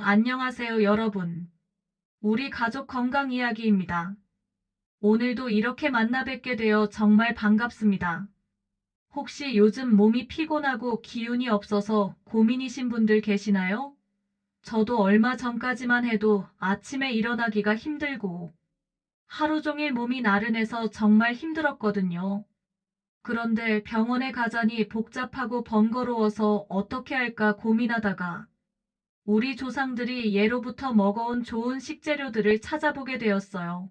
안녕하세요, 여러분. 우리 가족 건강 이야기입니다. 오늘도 이렇게 만나 뵙게 되어 정말 반갑습니다. 혹시 요즘 몸이 피곤하고 기운이 없어서 고민이신 분들 계시나요? 저도 얼마 전까지만 해도 아침에 일어나기가 힘들고 하루 종일 몸이 나른해서 정말 힘들었거든요. 그런데 병원에 가자니 복잡하고 번거로워서 어떻게 할까 고민하다가 우리 조상들이 예로부터 먹어온 좋은 식재료들을 찾아보게 되었어요.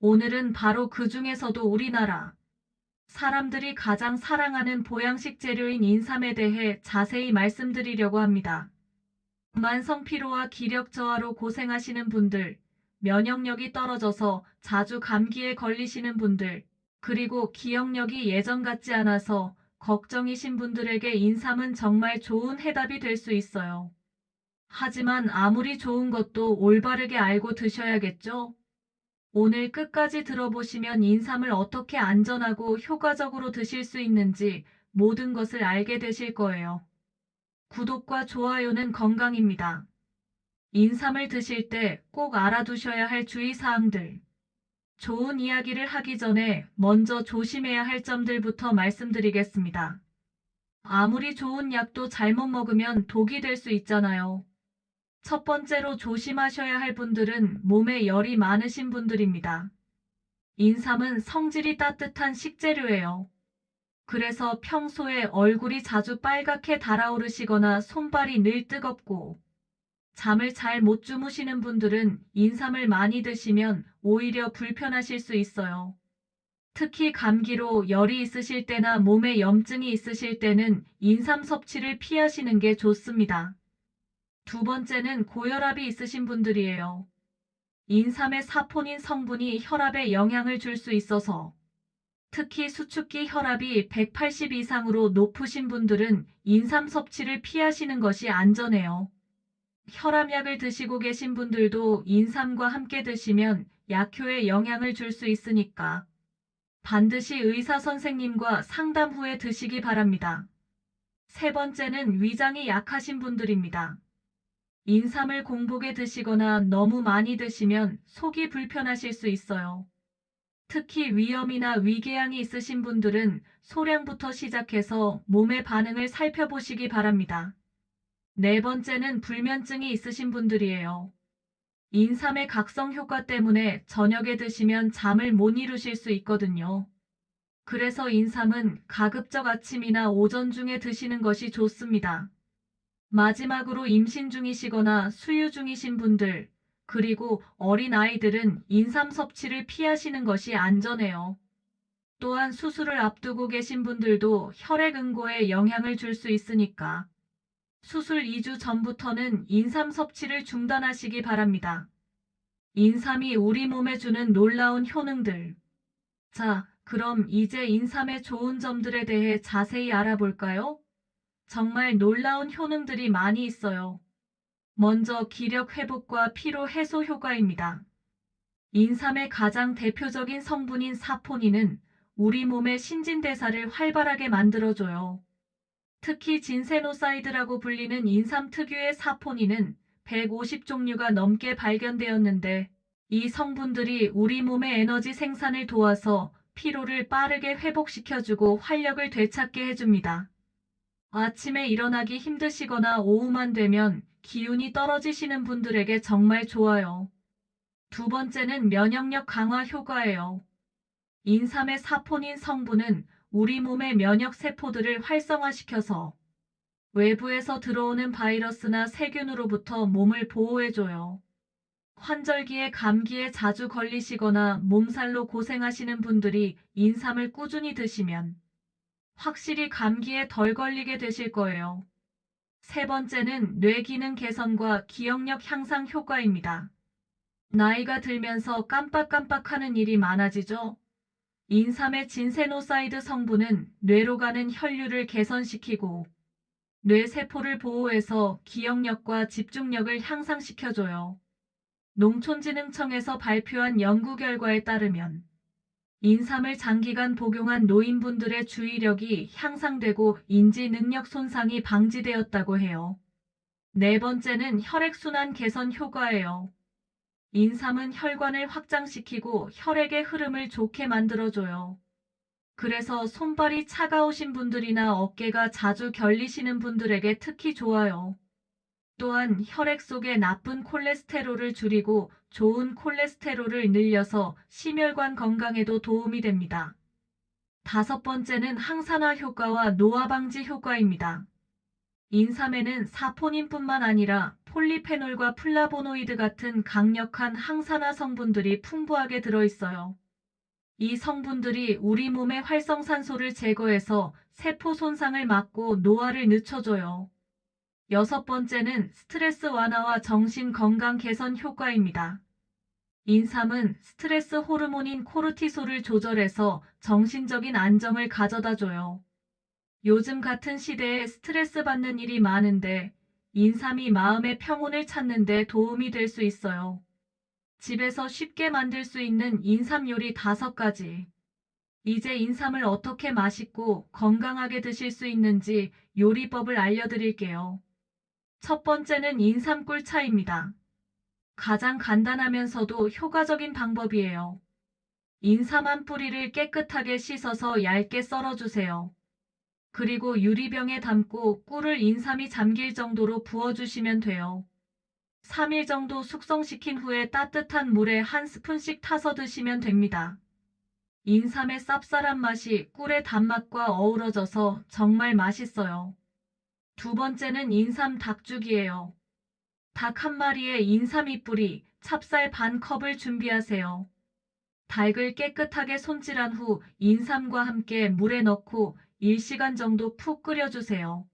오늘은 바로 그 중에서도 우리나라 사람들이 가장 사랑하는 보양식 재료인 인삼에 대해 자세히 말씀드리려고 합니다. 만성 피로와 기력 저하로 고생하시는 분들, 면역력이 떨어져서 자주 감기에 걸리시는 분들, 그리고 기억력이 예전 같지 않아서 걱정이신 분들에게 인삼은 정말 좋은 해답이 될 수 있어요. 하지만 아무리 좋은 것도 올바르게 알고 드셔야겠죠? 오늘 끝까지 들어보시면 인삼을 어떻게 안전하고 효과적으로 드실 수 있는지 모든 것을 알게 되실 거예요. 구독과 좋아요는 건강입니다. 인삼을 드실 때 꼭 알아두셔야 할 주의사항들. 좋은 이야기를 하기 전에 먼저 조심해야 할 점들부터 말씀드리겠습니다. 아무리 좋은 약도 잘못 먹으면 독이 될 수 있잖아요. 첫 번째로 조심하셔야 할 분들은 몸에 열이 많으신 분들입니다. 인삼은 성질이 따뜻한 식재료예요. 그래서 평소에 얼굴이 자주 빨갛게 달아오르시거나 손발이 늘 뜨겁고 잠을 잘 못 주무시는 분들은 인삼을 많이 드시면 오히려 불편하실 수 있어요. 특히 감기로 열이 있으실 때나 몸에 염증이 있으실 때는 인삼 섭취를 피하시는 게 좋습니다. 두 번째는 고혈압이 있으신 분들이에요. 인삼의 사포닌 성분이 혈압에 영향을 줄 수 있어서 특히 수축기 혈압이 180 이상으로 높으신 분들은 인삼 섭취를 피하시는 것이 안전해요. 혈압약을 드시고 계신 분들도 인삼과 함께 드시면 약효에 영향을 줄 수 있으니까 반드시 의사 선생님과 상담 후에 드시기 바랍니다. 세 번째는 위장이 약하신 분들입니다. 인삼을 공복에 드시거나 너무 많이 드시면 속이 불편하실 수 있어요. 특히 위염이나 위궤양이 있으신 분들은 소량부터 시작해서 몸의 반응을 살펴보시기 바랍니다. 네 번째는 불면증이 있으신 분들이에요. 인삼의 각성 효과 때문에 저녁에 드시면 잠을 못 이루실 수 있거든요. 그래서 인삼은 가급적 아침이나 오전 중에 드시는 것이 좋습니다. 마지막으로 임신 중이시거나 수유 중이신 분들, 그리고 어린 아이들은 인삼 섭취를 피하시는 것이 안전해요. 또한 수술을 앞두고 계신 분들도 혈액 응고에 영향을 줄 수 있으니까 수술 2주 전부터는 인삼 섭취를 중단하시기 바랍니다. 인삼이 우리 몸에 주는 놀라운 효능들. 자, 그럼 이제 인삼의 좋은 점들에 대해 자세히 알아볼까요? 정말 놀라운 효능들이 많이 있어요. 먼저 기력 회복과 피로 해소 효과입니다. 인삼의 가장 대표적인 성분인 사포닌은 우리 몸의 신진대사를 활발하게 만들어줘요. 특히 진세노사이드라고 불리는 인삼 특유의 사포닌은 150종류가 넘게 발견되었는데 이 성분들이 우리 몸의 에너지 생산을 도와서 피로를 빠르게 회복시켜주고 활력을 되찾게 해줍니다. 아침에 일어나기 힘드시거나 오후만 되면 기운이 떨어지시는 분들에게 정말 좋아요. 두 번째는 면역력 강화 효과예요. 인삼의 사포닌 성분은 우리 몸의 면역 세포들을 활성화시켜서 외부에서 들어오는 바이러스나 세균으로부터 몸을 보호해줘요. 환절기에 감기에 자주 걸리시거나 몸살로 고생하시는 분들이 인삼을 꾸준히 드시면 확실히 감기에 덜 걸리게 되실 거예요. 세 번째는 뇌 기능 개선과 기억력 향상 효과입니다. 나이가 들면서 깜빡깜빡하는 일이 많아지죠? 인삼의 진세노사이드 성분은 뇌로 가는 혈류를 개선시키고 뇌 세포를 보호해서 기억력과 집중력을 향상시켜줘요. 농촌진흥청에서 발표한 연구 결과에 따르면 인삼을 장기간 복용한 노인분들의 주의력이 향상되고 인지 능력 손상이 방지되었다고 해요. 네 번째는 혈액순환 개선 효과예요. 인삼은 혈관을 확장시키고 혈액의 흐름을 좋게 만들어줘요. 그래서 손발이 차가우신 분들이나 어깨가 자주 결리시는 분들에게 특히 좋아요. 또한 혈액 속의 나쁜 콜레스테롤을 줄이고 좋은 콜레스테롤을 늘려서 심혈관 건강에도 도움이 됩니다. 다섯 번째는 항산화 효과와 노화 방지 효과입니다. 인삼에는 사포닌뿐만 아니라 폴리페놀과 플라보노이드 같은 강력한 항산화 성분들이 풍부하게 들어있어요. 이 성분들이 우리 몸의 활성산소를 제거해서 세포 손상을 막고 노화를 늦춰줘요. 여섯 번째는 스트레스 완화와 정신 건강 개선 효과입니다. 인삼은 스트레스 호르몬인 코르티솔을 조절해서 정신적인 안정을 가져다 줘요. 요즘 같은 시대에 스트레스 받는 일이 많은데 인삼이 마음의 평온을 찾는 데 도움이 될 수 있어요. 집에서 쉽게 만들 수 있는 인삼 요리 다섯 가지. 이제 인삼을 어떻게 맛있고 건강하게 드실 수 있는지 요리법을 알려드릴게요. 첫 번째는 인삼 꿀 차입니다. 가장 간단하면서도 효과적인 방법이에요. 인삼 한 뿌리를 깨끗하게 씻어서 얇게 썰어주세요. 그리고 유리병에 담고 꿀을 인삼이 잠길 정도로 부어주시면 돼요. 3일 정도 숙성시킨 후에 따뜻한 물에 한 스푼씩 타서 드시면 됩니다. 인삼의 쌉쌀한 맛이 꿀의 단맛과 어우러져서 정말 맛있어요. 두 번째는 인삼 닭죽이에요. 닭 한 마리에 인삼 이뿌리, 찹쌀 반 컵을 준비하세요. 닭을 깨끗하게 손질한 후 인삼과 함께 물에 넣고 1시간 정도 푹 끓여주세요.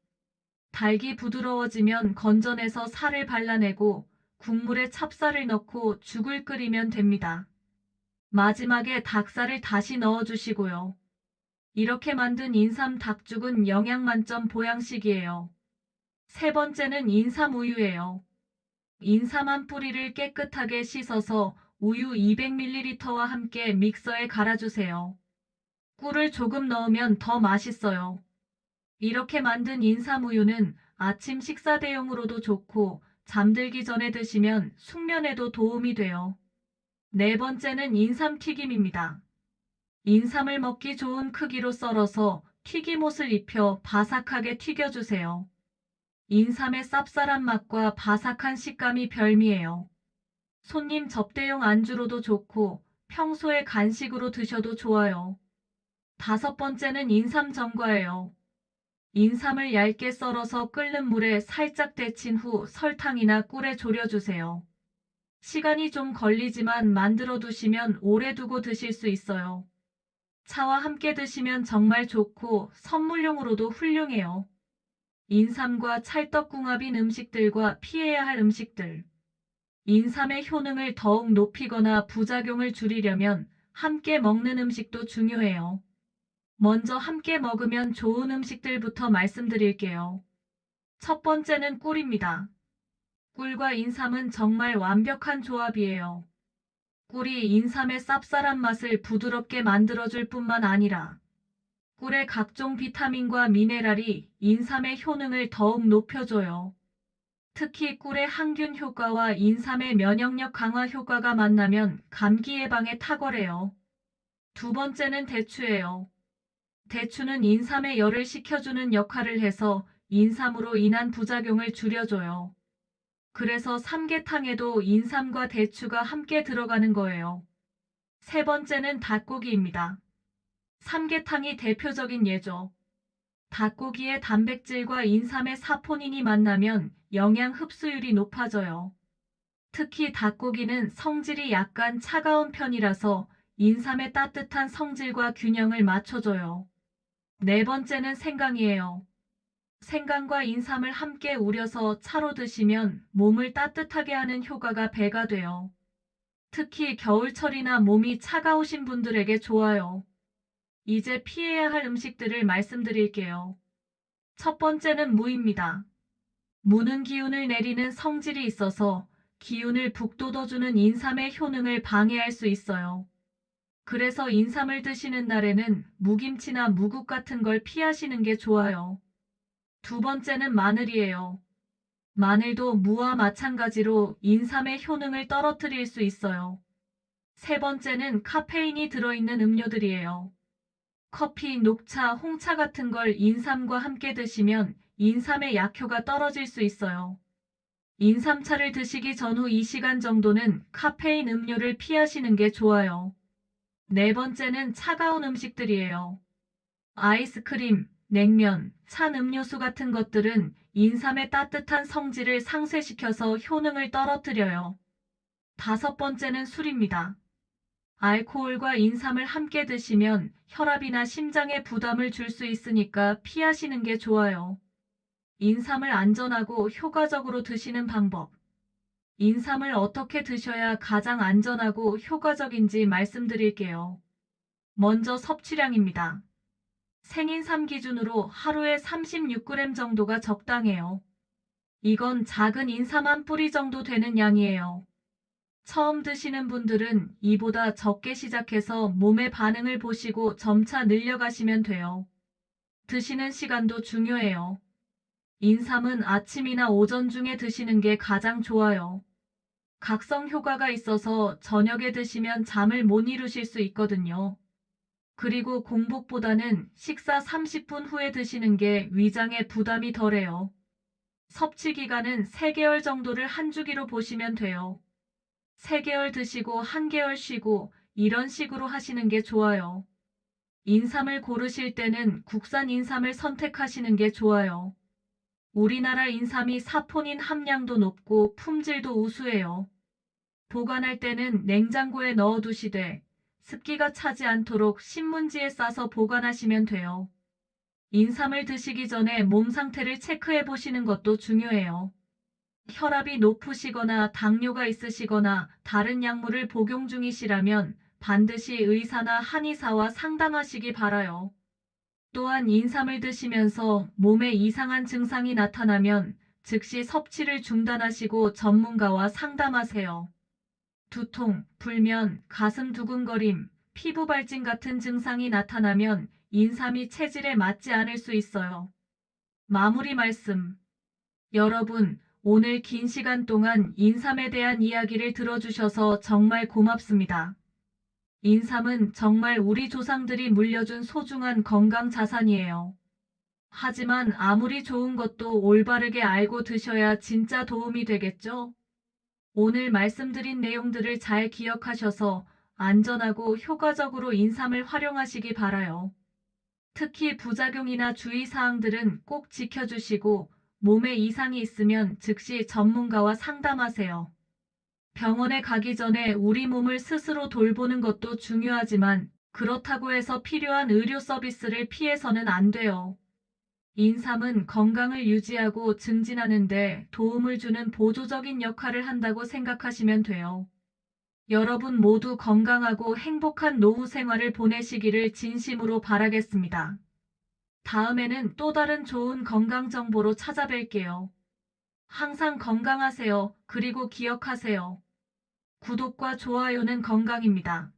닭이 부드러워지면 건져내서 살을 발라내고 국물에 찹쌀을 넣고 죽을 끓이면 됩니다. 마지막에 닭살을 다시 넣어주시고요. 이렇게 만든 인삼 닭죽은 영양 만점 보양식이에요. 세 번째는 인삼 우유예요. 인삼 한 뿌리를 깨끗하게 씻어서 우유 200ml와 함께 믹서에 갈아주세요. 꿀을 조금 넣으면 더 맛있어요. 이렇게 만든 인삼 우유는 아침 식사 대용으로도 좋고 잠들기 전에 드시면 숙면에도 도움이 돼요. 네 번째는 인삼 튀김입니다. 인삼을 먹기 좋은 크기로 썰어서 튀김옷을 입혀 바삭하게 튀겨주세요. 인삼의 쌉쌀한 맛과 바삭한 식감이 별미예요. 손님 접대용 안주로도 좋고 평소에 간식으로 드셔도 좋아요. 다섯 번째는 인삼 전과예요. 인삼을 얇게 썰어서 끓는 물에 살짝 데친 후 설탕이나 꿀에 졸여주세요. 시간이 좀 걸리지만 만들어 두시면 오래 두고 드실 수 있어요. 차와 함께 드시면 정말 좋고 선물용으로도 훌륭해요. 인삼과 찰떡궁합인 음식들과 피해야 할 음식들. 인삼의 효능을 더욱 높이거나 부작용을 줄이려면 함께 먹는 음식도 중요해요. 먼저 함께 먹으면 좋은 음식들부터 말씀드릴게요. 첫 번째는 꿀입니다. 꿀과 인삼은 정말 완벽한 조합이에요. 꿀이 인삼의 쌉쌀한 맛을 부드럽게 만들어줄 뿐만 아니라 꿀의 각종 비타민과 미네랄이 인삼의 효능을 더욱 높여줘요. 특히 꿀의 항균 효과와 인삼의 면역력 강화 효과가 만나면 감기 예방에 탁월해요. 두 번째는 대추예요. 대추는 인삼의 열을 식혀주는 역할을 해서 인삼으로 인한 부작용을 줄여줘요. 그래서 삼계탕에도 인삼과 대추가 함께 들어가는 거예요. 세 번째는 닭고기입니다. 삼계탕이 대표적인 예죠. 닭고기의 단백질과 인삼의 사포닌이 만나면 영양 흡수율이 높아져요. 특히 닭고기는 성질이 약간 차가운 편이라서 인삼의 따뜻한 성질과 균형을 맞춰줘요. 네 번째는 생강이에요. 생강과 인삼을 함께 우려서 차로 드시면 몸을 따뜻하게 하는 효과가 배가 돼요. 특히 겨울철이나 몸이 차가우신 분들에게 좋아요. 이제 피해야 할 음식들을 말씀드릴게요. 첫 번째는 무입니다. 무는 기운을 내리는 성질이 있어서 기운을 북돋워주는 인삼의 효능을 방해할 수 있어요. 그래서 인삼을 드시는 날에는 무김치나 무국 같은 걸 피하시는 게 좋아요. 두 번째는 마늘이에요. 마늘도 무와 마찬가지로 인삼의 효능을 떨어뜨릴 수 있어요. 세 번째는 카페인이 들어있는 음료들이에요. 커피, 녹차, 홍차 같은 걸 인삼과 함께 드시면 인삼의 약효가 떨어질 수 있어요. 인삼차를 드시기 전후 2시간 정도는 카페인 음료를 피하시는 게 좋아요. 네 번째는 차가운 음식들이에요. 아이스크림, 냉면, 찬 음료수 같은 것들은 인삼의 따뜻한 성질을 상쇄시켜서 효능을 떨어뜨려요. 다섯 번째는 술입니다. 알코올과 인삼을 함께 드시면 혈압이나 심장에 부담을 줄 수 있으니까 피하시는 게 좋아요. 인삼을 안전하고 효과적으로 드시는 방법. 인삼을 어떻게 드셔야 가장 안전하고 효과적인지 말씀드릴게요. 먼저 섭취량입니다. 생인삼 기준으로 하루에 36g 정도가 적당해요. 이건 작은 인삼 한 뿌리 정도 되는 양이에요. 처음 드시는 분들은 이보다 적게 시작해서 몸의 반응을 보시고 점차 늘려가시면 돼요. 드시는 시간도 중요해요. 인삼은 아침이나 오전 중에 드시는 게 가장 좋아요. 각성 효과가 있어서 저녁에 드시면 잠을 못 이루실 수 있거든요. 그리고 공복보다는 식사 30분 후에 드시는 게 위장에 부담이 덜해요. 섭취 기간은 3개월 정도를 한 주기로 보시면 돼요. 3개월 드시고 1개월 쉬고 이런 식으로 하시는 게 좋아요. 인삼을 고르실 때는 국산 인삼을 선택하시는 게 좋아요. 우리나라 인삼이 사포닌 함량도 높고 품질도 우수해요. 보관할 때는 냉장고에 넣어두시되 습기가 차지 않도록 신문지에 싸서 보관하시면 돼요. 인삼을 드시기 전에 몸 상태를 체크해 보시는 것도 중요해요. 혈압이 높으시거나 당뇨가 있으시거나 다른 약물을 복용 중이시라면 반드시 의사나 한의사와 상담하시기 바라요. 또한 인삼을 드시면서 몸에 이상한 증상이 나타나면 즉시 섭취를 중단하시고 전문가와 상담하세요. 두통, 불면, 가슴 두근거림, 피부 발진 같은 증상이 나타나면 인삼이 체질에 맞지 않을 수 있어요. 마무리 말씀. 여러분, 오늘 긴 시간 동안 인삼에 대한 이야기를 들어주셔서 정말 고맙습니다. 인삼은 정말 우리 조상들이 물려준 소중한 건강 자산이에요. 하지만 아무리 좋은 것도 올바르게 알고 드셔야 진짜 도움이 되겠죠? 오늘 말씀드린 내용들을 잘 기억하셔서 안전하고 효과적으로 인삼을 활용하시기 바라요. 특히 부작용이나 주의사항들은 꼭 지켜주시고 몸에 이상이 있으면 즉시 전문가와 상담하세요. 병원에 가기 전에 우리 몸을 스스로 돌보는 것도 중요하지만 그렇다고 해서 필요한 의료 서비스를 피해서는 안 돼요. 인삼은 건강을 유지하고 증진하는 데 도움을 주는 보조적인 역할을 한다고 생각하시면 돼요. 여러분 모두 건강하고 행복한 노후 생활을 보내시기를 진심으로 바라겠습니다. 다음에는 또 다른 좋은 건강 정보로 찾아뵐게요. 항상 건강하세요. 그리고 기억하세요. 구독과 좋아요는 건강입니다.